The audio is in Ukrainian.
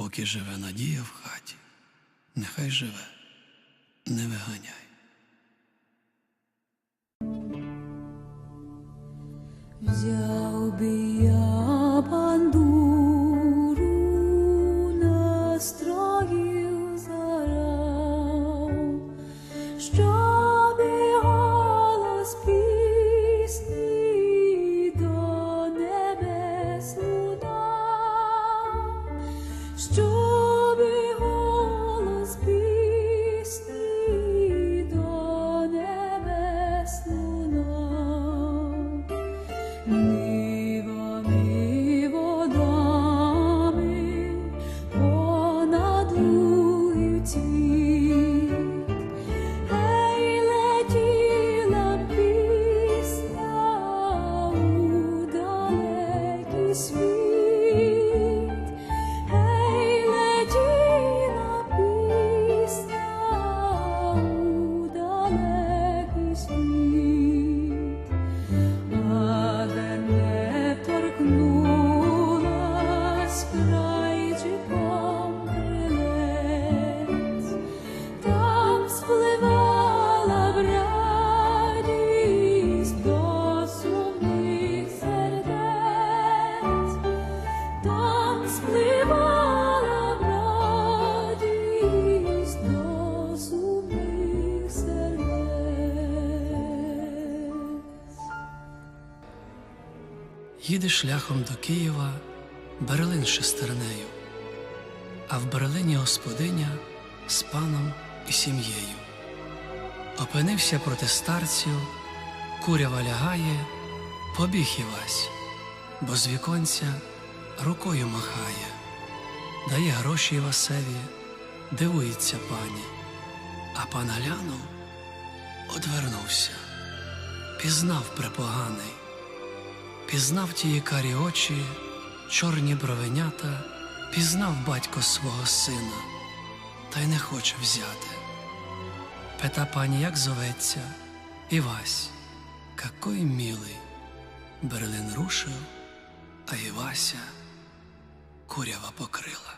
Поки живе надія в хаті, нехай живе, не виганяй. Взяв би я бандуру, настроїв зарав, щоб sweet. Їде шляхом до Києва Берлин шестернею, а в Берлині господиня з паном і сім'єю. Опинився проти старців, курява лягає, побіг Івась, бо з віконця рукою махає, дає гроші Івасеві, дивується пані, а пан глянув, одвернувся, пізнав препоганий. Пізнав тії карі очі, чорні бровенята, пізнав батько свого сина, та й не хоче взяти. Пита пані, як зоветься, Івась, какой милий. Берлин рушив, а Івася курява покрила.